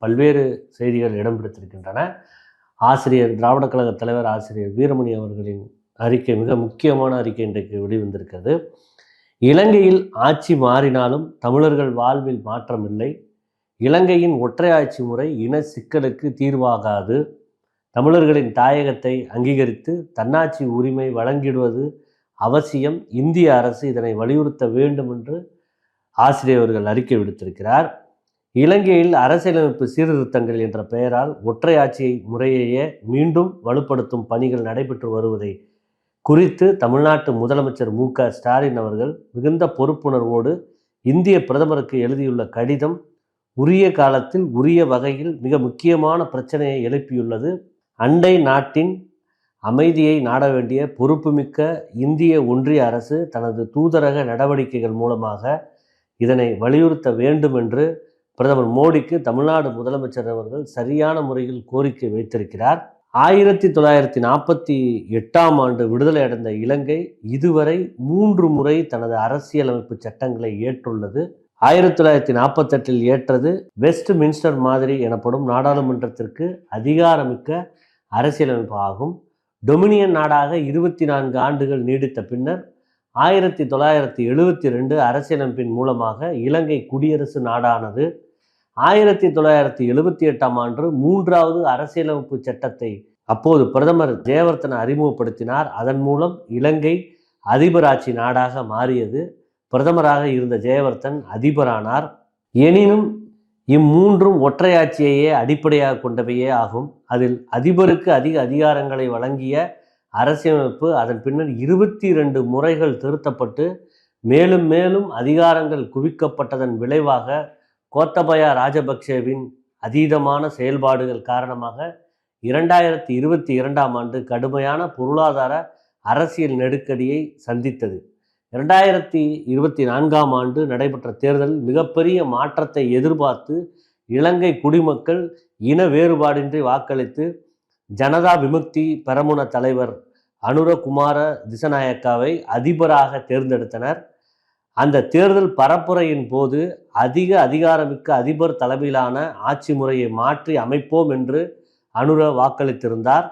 பல்வேறு செய்திகள் இடம் பிடித்திருக்கின்றன ஆசிரியர் திராவிட கழக தலைவர் ஆசிரியர் வீரமணி அவர்களின் அறிக்கை மிக முக்கியமான அறிக்கை இன்றைக்கு வெளிவந்திருக்கிறது. இலங்கையில் ஆட்சி மாறினாலும் தமிழர்கள் வாழ்வில் மாற்றம் இல்லை. இலங்கையின் ஒற்றை ஆட்சி முறை இன சிக்கலுக்கு தீர்வாகாது. தமிழர்களின் தாயகத்தை அங்கீகரித்து தன்னாட்சி உரிமை வழங்கிடுவது அவசியம். இந்திய அரசு இதனை வலியுறுத்த வேண்டும் என்று ஆசிரியர்கள் அறிக்கை விடுத்திருக்கிறார். இலங்கையில் அரசியலமைப்பு சீர்திருத்தங்கள் என்ற பெயரால் ஒற்றை முறையையே மீண்டும் வலுப்படுத்தும் பணிகள் நடைபெற்று வருவதை குறித்து தமிழ்நாட்டு முதலமைச்சர் மு க ஸ்டாலின் அவர்கள் மிகுந்த பொறுப்புணர்வோடு இந்திய பிரதமருக்கு எழுதியுள்ள கடிதம் உரிய காலத்தில் உரிய வகையில் மிக முக்கியமான பிரச்சனையை எழுப்பியுள்ளது. அண்டை நாட்டின் அமைதியை நாட வேண்டிய பொறுப்புமிக்க இந்திய ஒன்றிய அரசு தனது தூதரக நடவடிக்கைகள் மூலமாக இதனை வலியுறுத்த வேண்டும் என்று பிரதமர் மோடிக்கு தமிழ்நாடு முதலமைச்சர் அவர்கள் சரியான முறையில் கோரிக்கை வைத்திருக்கிறார். ஆயிரத்தி தொள்ளாயிரத்தி நாற்பத்தி எட்டாம் ஆண்டு விடுதலை அடைந்த இலங்கை இதுவரை மூன்று முறை தனது அரசியலமைப்பு சட்டங்களை ஏற்றுள்ளது. ஆயிரத்தி தொள்ளாயிரத்தி நாற்பத்தெட்டில் ஏற்றது. வெஸ்ட் மின்ஸ்டர் மாதிரி எனப்படும் நாடாளுமன்றத்திற்கு அதிகாரமிக்க அரசியலமைப்பு ஆகும். டொமினியன் நாடாக இருபத்தி நான்கு ஆண்டுகள் நீடித்த பின்னர் ஆயிரத்தி தொள்ளாயிரத்தி எழுபத்தி ரெண்டு அரசியலமைப்பின் மூலமாக இலங்கை குடியரசு நாடானது. ஆயிரத்தி தொள்ளாயிரத்தி எழுபத்தி எட்டாம் ஆண்டு மூன்றாவது அரசியலமைப்பு சட்டத்தை அப்போது பிரதமர் ஜெயவர்தன அறிமுகப்படுத்தினார். அதன் மூலம் இலங்கை அதிபராட்சி நாடாக மாறியது. பிரதமராக இருந்த ஜெயவர்த்தன் அதிபரானார். எனினும் இம்மூன்றும் ஒற்றையாட்சியையே அடிப்படையாக கொண்டவையே ஆகும். அதில் அதிபருக்கு அதிக அதிகாரங்களை வழங்கிய அரசியலமைப்பு அதன் பின்னர் இருபத்தி ரெண்டு முறைகள் திருத்தப்பட்டு மேலும் மேலும் அதிகாரங்கள் குவிக்கப்பட்டதன் விளைவாக கோத்தபயா ராஜபக்சேவின் அதீதமான செயல்பாடுகள் காரணமாக இரண்டாயிரத்தி இருபத்தி இரண்டாம் ஆண்டு கடுமையான பொருளாதார அரசியல் நெருக்கடியை சந்தித்தது. இரண்டாயிரத்தி இருபத்தி நான்காம் ஆண்டு நடைபெற்ற தேர்தலில் மிகப்பெரிய மாற்றத்தை எதிர்பார்த்து இலங்கை குடிமக்கள் இன வேறுபாடின்றி வாக்களித்து ஜனதா விமுக்தி பெரமுன தலைவர் அனுரகுமார திசநாயக்காவை அதிபராக தேர்ந்தெடுத்தனர். அந்த தேர்தல் பரப்புரையின் போது அதிக அதிகாரமிக்க அதிபர் தலைமையிலான ஆட்சி முறையை மாற்றி அமைப்போம் என்று அனுர வாக்களித்திருந்தார்.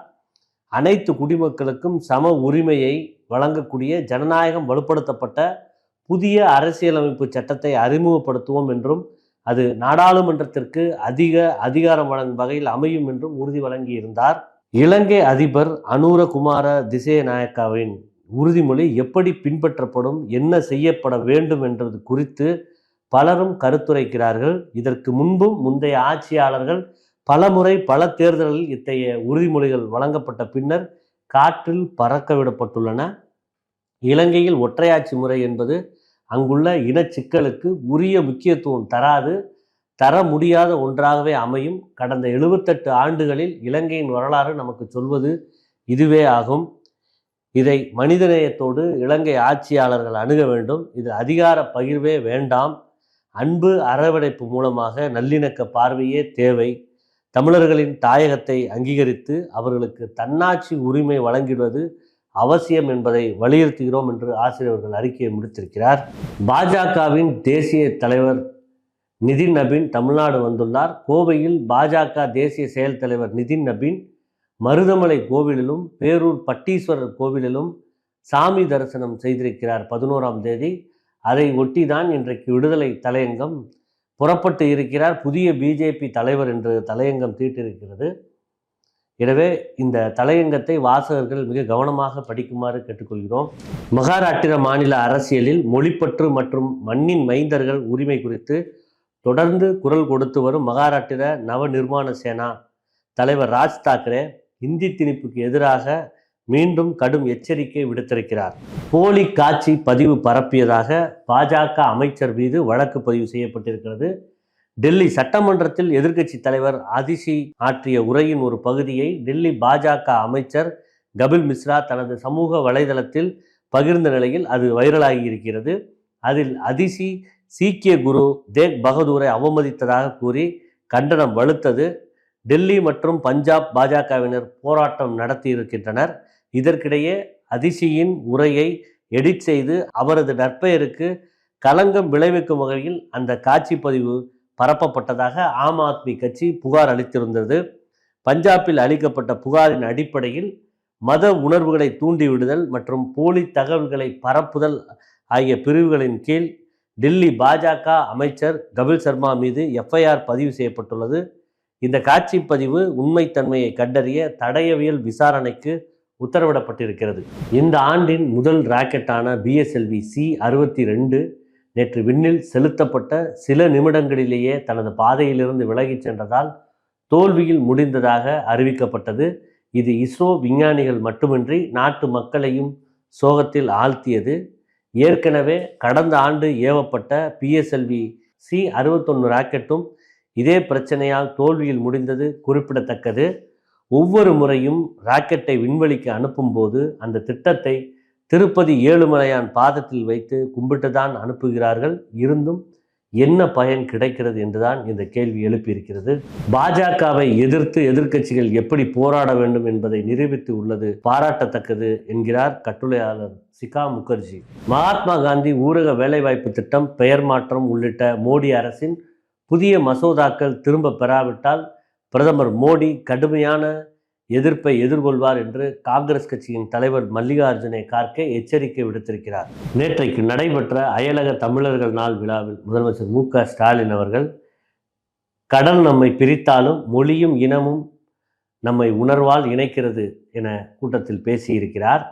அனைத்து குடிமக்களுக்கும் சம உரிமையை வழங்கக்கூடிய ஜனநாயகம் வலுப்படுத்தப்பட்ட புதிய அரசியலமைப்பு சட்டத்தை அறிமுகப்படுத்துவோம் என்றும் அது நாடாளுமன்றத்திற்கு அதிக அதிகாரம் வழங்கும் வகையில் அமையும் என்றும் உறுதி வழங்கியிருந்தார். இலங்கை அதிபர் அனூரகுமார திசேநாயக்காவின் உறுதிமொழி எப்படி பின்பற்றப்படும் என்ன செய்யப்பட வேண்டும் என்றது குறித்து பலரும் கருத்துரைக்கிறார்கள். இதற்கு முன்பும் முந்தைய ஆட்சியாளர்கள் பலமுறை பல தேர்தல்களில் இத்தகைய உறுதிமொழிகள் வழங்கப்பட்ட பின்னர் காற்றில் பறக்க விடப்பட்டுள்ளன. இலங்கையில் ஒற்றையாட்சி முறை என்பது அங்குள்ள இனச்சிக்கலுக்கு உரிய முக்கியத்துவம் தராது. தர முடியாத ஒன்றாகவே அமையும். கடந்த எழுபத்தெட்டு ஆண்டுகளில் இலங்கையின் வரலாறு நமக்கு சொல்வது இதுவே ஆகும். இதை மனிதநேயத்தோடு இலங்கை ஆட்சியாளர்கள் அணுக வேண்டும். இது அதிகார பகிர்வே வேண்டாம். அன்பு அரவணைப்பு மூலமாக நல்லிணக்க பார்வையே தேவை. தமிழர்களின் தாயகத்தை அங்கீகரித்து அவர்களுக்கு தன்னாட்சி உரிமை வழங்கிடுவது அவசியம் என்பதை வலியுறுத்துகிறோம் என்று ஆசிரியர்கள் அறிக்கையை முடித்திருக்கிறார். பாஜகவின் தேசிய தலைவர் நிதின் நபீன் தமிழ்நாடு வந்துள்ளார். கோவையில் பாஜக தேசிய செயல் தலைவர் நிதின் நபீன் மருதமலை கோவிலிலும் பேரூர் பட்டீஸ்வரர் கோவிலிலும் சாமி தரிசனம் செய்திருக்கிறார் பதினோராம் தேதி. அதை ஒட்டி தான் இன்றைக்கு விடுதலை தலையங்கம் புறப்பட்டு இருக்கிறார். புதிய பிஜேபி தலைவர் என்று தலையங்கம் தீட்டிருக்கிறது. எனவே இந்த தலையங்கத்தை வாசகர்கள் மிக கவனமாக படிக்குமாறு கேட்டுக்கொள்கிறோம். மகாராஷ்டிர மாநில அரசியலில் மொழிப்பற்று மற்றும் மண்ணின் மைந்தர்கள் உரிமை குறித்து தொடர்ந்து குரல் கொடுத்து வரும் மகாராஷ்டிர நவ நிர்மாண சேனா தலைவர் ராஜ் தாக்கரே இந்தி திணிப்புக்கு எதிராக மீண்டும் கடும் எச்சரிக்கை விடுத்திருக்கிறார். போலி காட்சி பதிவு பரப்பியதாக பாஜக அமைச்சர் மீது வழக்கு பதிவு செய்யப்பட்டிருக்கிறது. டெல்லி சட்டமன்றத்தில் எதிர்க்கட்சி தலைவர் அதிசி ஆற்றிய உரையின் ஒரு பகுதியை டெல்லி பாஜக அமைச்சர் கபில் மிஸ்ரா தனது சமூக வலைதளத்தில் பகிர்ந்த நிலையில் அது வைரலாகி இருக்கிறது. அதில் அதிசி சீக்கிய குரு தேக் பகதூரை அவமதித்ததாக கூறி கண்டனம் வலுத்தது. டெல்லி மற்றும் பஞ்சாப் பாஜகவினர் போராட்டம் நடத்தியிருக்கின்றனர். இதற்கிடையே அதிசியின் உரையை எடிட் செய்து அவரது நற்பெயருக்கு களங்கம் விளைவிக்கும் வகையில் அந்த காட்சி பதிவு பரப்பப்பட்டதாக ஆம் ஆத்மி கட்சி புகார் அளித்திருந்தது. பஞ்சாபில் அளிக்கப்பட்ட புகாரின் அடிப்படையில் மத உணர்வுகளை தூண்டிவிடுதல் மற்றும் போலி தகவல்களை பரப்புதல் ஆகிய பிரிவுகளின் கீழ் டெல்லி பாஜக அமைச்சர் கபில் சர்மா மீது எஃப்ஐஆர் பதிவு செய்யப்பட்டுள்ளது. இந்த காட்சி பதிவு உண்மைத்தன்மையை கண்டறிய தடயவியல் விசாரணைக்கு உத்தரவிடப்பட்டிருக்கிறது. இந்த ஆண்டின் முதல் ராக்கெட்டான பிஎஸ்எல்வி சி அறுபத்தி ரெண்டு நேற்று விண்ணில் செலுத்தப்பட்ட சில நிமிடங்களிலேயே தனது பாதையிலிருந்து விலகிச் சென்றதால் தோல்வியில் முடிந்ததாக அறிவிக்கப்பட்டது. இது இஸ்ரோ விஞ்ஞானிகள் மட்டுமின்றி நாட்டு மக்களையும் சோகத்தில் ஆழ்த்தியது. ஏற்கனவே கடந்த ஆண்டு ஏவப்பட்ட பிஎஸ்எல்வி சி அறுபத்தொன்று ராக்கெட்டும் இதே பிரச்சனையால் தோல்வியில் முடிந்தது குறிப்பிடத்தக்கது. ஒவ்வொரு முறையும் ராக்கெட்டை விண்வெளிக்கு அனுப்பும்போது அந்த திட்டத்தை திருப்பதி ஏழுமலையான் பாதத்தில் வைத்து கும்பிட்டுதான் அனுப்புகிறார்கள். இருந்தும் என்ன பயன் கிடைக்கிறது என்றுதான் இந்த கேள்வி எழுப்பியிருக்கிறது. பாஜகவை எதிர்த்து எதிர்க்கட்சிகள் எப்படி போராட வேண்டும் என்பதை நிரூபித்து உள்ளது பாராட்டத்தக்கது என்கிறார் கட்டுரையாளர் சிகா முகர்ஜி. மகாத்மா காந்தி ஊரக வேலைவாய்ப்பு திட்டம் பெயர் மாற்றம் உள்ளிட்ட மோடி அரசின் புதிய மசோதாக்கள் திரும்ப பெறாவிட்டால் பிரதமர் மோடி கடுமையான எதிர்ப்பை எதிர்கொள்வார் என்று காங்கிரஸ் கட்சியின் தலைவர் மல்லிகார்ஜுனை கார்கே எச்சரிக்கை விடுத்திருக்கிறார். நேற்றைக்கு நடைபெற்ற அயலக தமிழர்கள் நாள் விழாவில் முதலமைச்சர் மு க ஸ்டாலின் அவர்கள் கடல் நம்மை பிரித்தாலும் மொழியும் இனமும் நம்மை உணர்வால் இணைக்கிறது என கூட்டத்தில் பேசியிருக்கிறார்.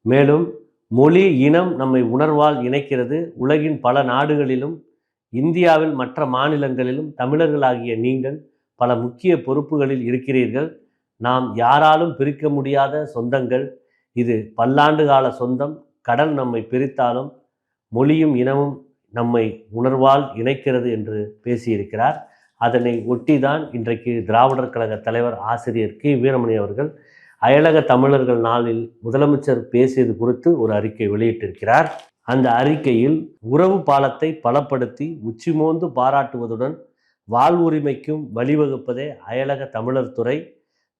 மேலும் மொழி இனம் நம்மை உணர்வால் இணைக்கிறது. உலகின் பல நாடுகளிலும் இந்தியாவில் மற்ற மாநிலங்களிலும் தமிழர்களாகிய நீங்கள் பல முக்கிய பொறுப்புகளில் இருக்கிறீர்கள். நாம் யாராலும் பிரிக்க முடியாத சொந்தங்கள். இது பல்லாண்டு கால சொந்தம். கடல் நம்மை பிரித்தாலும் மொழியும் இனமும் நம்மை உணர்வால் இணைக்கிறது என்று பேசியிருக்கிறார். அதனை ஒட்டிதான் இன்றைக்கு திராவிடர் கழக தலைவர் ஆசிரியர் கி. வீரமணி அவர்கள் அயலக தமிழர்கள் நாளில் முதலமைச்சர் பேசியது குறித்து ஒரு அறிக்கை வெளியிட்டிருக்கிறார். அந்த அறிக்கையில் உறவு பாலத்தை பலப்படுத்தி உச்சிமோந்து பாராட்டுவதுடன் வாழ்வுரிமைக்கும் வழிவகுப்பதே அயலக தமிழர் துறை.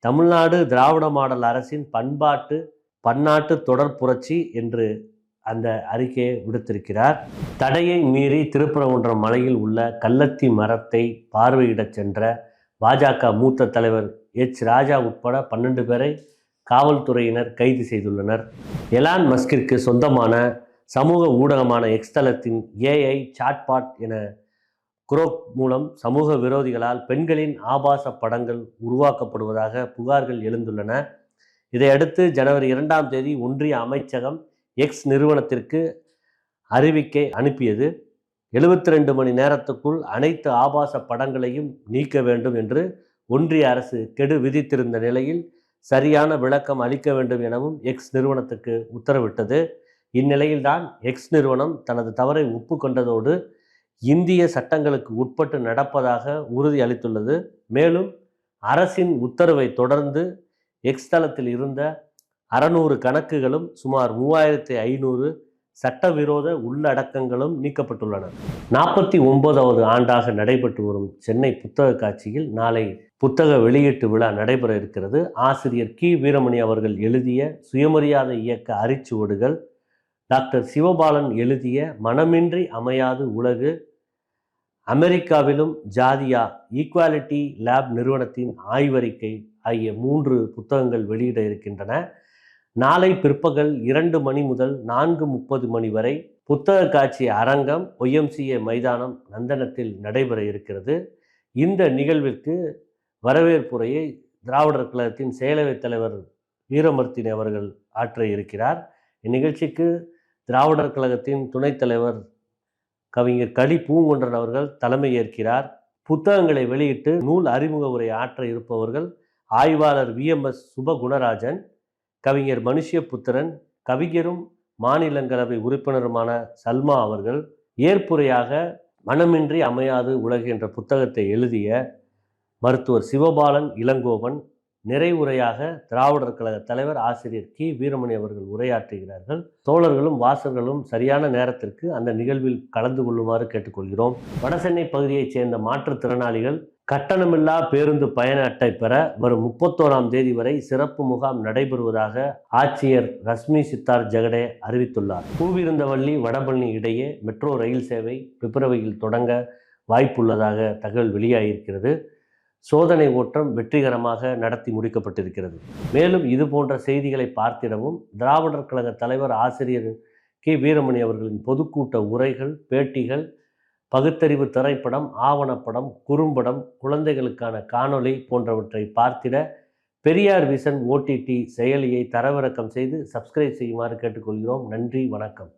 தமிழ்நாடு திராவிட மாடல் அரசின் பண்பாட்டு பன்னாட்டு தொடர் புரட்சி என்று அந்த அறிக்கையை விடுத்திருக்கிறார். தடையை மீறி திருப்பரங்குன்றம் மலையில் உள்ள கள்ளத்தி மரத்தை பார்வையிடச் சென்ற பாஜக மூத்த தலைவர் எச். ராஜா உட்பட பன்னெண்டு பேரை காவல்துறையினர் கைது செய்துள்ளனர். எலான் மஸ்கிற்கு சொந்தமான சமூக ஊடகமான எக்ஸ்தலத்தின் ஏஐ சாட்பாட் என குரோக் மூலம் சமூக விரோதிகளால் பெண்களின் ஆபாச படங்கள் உருவாக்கப்படுவதாக புகார்கள் எழுந்துள்ளன. இதையடுத்து ஜனவரி இரண்டாம் தேதி ஒன்றிய அமைச்சகம் எக்ஸ் நிறுவனத்திற்கு அறிவிக்கை அனுப்பியது. எழுபத்தி ரெண்டு மணி நேரத்துக்குள் அனைத்து ஆபாச படங்களையும் நீக்க வேண்டும் என்று ஒன்றிய அரசு கெடு விதித்திருந்த நிலையில் சரியான விளக்கம் அளிக்க வேண்டும் எனவும் எக்ஸ் நிறுவனத்துக்கு உத்தரவிட்டது. இந்நிலையில்தான் எக்ஸ் நிறுவனம் தனது தவறை ஒப்புக்கொண்டதோடு இந்திய சட்டங்களுக்கு உட்பட்டு நடப்பதாக உறுதி அளித்துள்ளது. மேலும் அரசின் உத்தரவை தொடர்ந்து எக்ஸ் தளத்தில் இருந்த அறநூறு கணக்குகளும் சுமார் மூவாயிரத்தி ஐநூறு சட்டவிரோத உள்ளடக்கங்களும் நீக்கப்பட்டுள்ளன. நாற்பத்தி ஒன்பதாவது ஆண்டாக நடைபெற்று வரும் சென்னை புத்தக காட்சியில் நாளை புத்தக வெளியீட்டு விழா நடைபெற இருக்கிறது. ஆசிரியர் கி. வீரமணி அவர்கள் எழுதிய சுயமரியாதை இயக்க அரிச்சுவடுகள் டாக்டர் சிவபாலன் எழுதிய மனமின்றி அமையாது உலகு அமெரிக்காவிலும் ஜாதியா ஈக்குவாலிட்டி லேப் நிறுவனத்தின் ஆய்வறிக்கை ஆகிய மூன்று புத்தகங்கள் வெளியிட இருக்கின்றன. நாளை பிற்பகல் இரண்டு மணி முதல் நான்கு முப்பது மணி வரை புத்தக காட்சி அரங்கம் ஒய்எம்சிஏ மைதானம் நந்தனத்தில் நடைபெற இருக்கிறது. இந்த நிகழ்விற்கு வரவேற்புரையை திராவிடர் கழகத்தின் செயலவைத் தலைவர் வீரமூர்த்தினி அவர்கள் ஆற்ற இருக்கிறார். இந்நிகழ்ச்சிக்கு திராவிடர் கழகத்தின் துணைத் தலைவர் கவிஞர் களி பூங்குன்றன் அவர்கள் தலைமை ஏற்கிறார். புத்தகங்களை வெளியிட்டு நூல் அறிமுக உரை ஆற்ற இருப்பவர்கள் ஆய்வாளர் விஎம்எஸ் சுபகுணராஜன் கவிஞர் மனுஷ்யபுத்திரன் கவிஞரும் மாநிலங்களவை உறுப்பினருமான சல்மா அவர்கள் ஏற்புரையாக மனமின்றி அமையாது உலகு என்ற புத்தகத்தை எழுதிய மருத்துவர் சிவபாலன் இளங்கோவன் நிறைவுரையாக திராவிடர் கழக தலைவர் ஆசிரியர் கி. வீரமணி அவர்கள் உரையாற்றுகிறார்கள். தோழர்களும் வாசகர்களும் சரியான நேரத்திற்கு அந்த நிகழ்வில் கலந்து கொள்ளுமாறு கேட்டுக்கொள்கிறோம். வடசென்னை பகுதியைச் சேர்ந்த மாற்றுத்திறனாளிகள் கட்டணமில்லா பேருந்து பயண அட்டை பெற வரும் முப்பத்தோராம் தேதி வரை சிறப்பு முகாம் நடைபெறுவதாக ஆட்சியர் ரஷ்மி சித்தார் ஜெகடே அறிவித்துள்ளார். பூவிருந்தவள்ளி வடபழனி இடையே மெட்ரோ ரயில் சேவை பிப்ரவரியில் தொடங்க வாய்ப்புள்ளதாக தகவல் வெளியாகியிருக்கிறது. சோதனை ஓட்டம் வெற்றிகரமாக நடத்தி முடிக்கப்பட்டிருக்கிறது. மேலும் இது போன்ற செய்திகளை பார்த்திடவும் திராவிடர் கழக தலைவர் ஆசிரியர் கே. வீரமணி அவர்களின் பொதுக்கூட்ட உரைகள் பேட்டிகள் பகுத்தறிவு திரைப்படம் ஆவணப்படம் குறும்படம் குழந்தைகளுக்கான காணொளி போன்றவற்றை பார்த்திட பெரியார் விசன் ஓடிடி செயலியை தரவிறக்கம் செய்து சப்ஸ்கிரைப் செய்யுமாறு கேட்டுக்கொள்கிறோம். நன்றி வணக்கம்.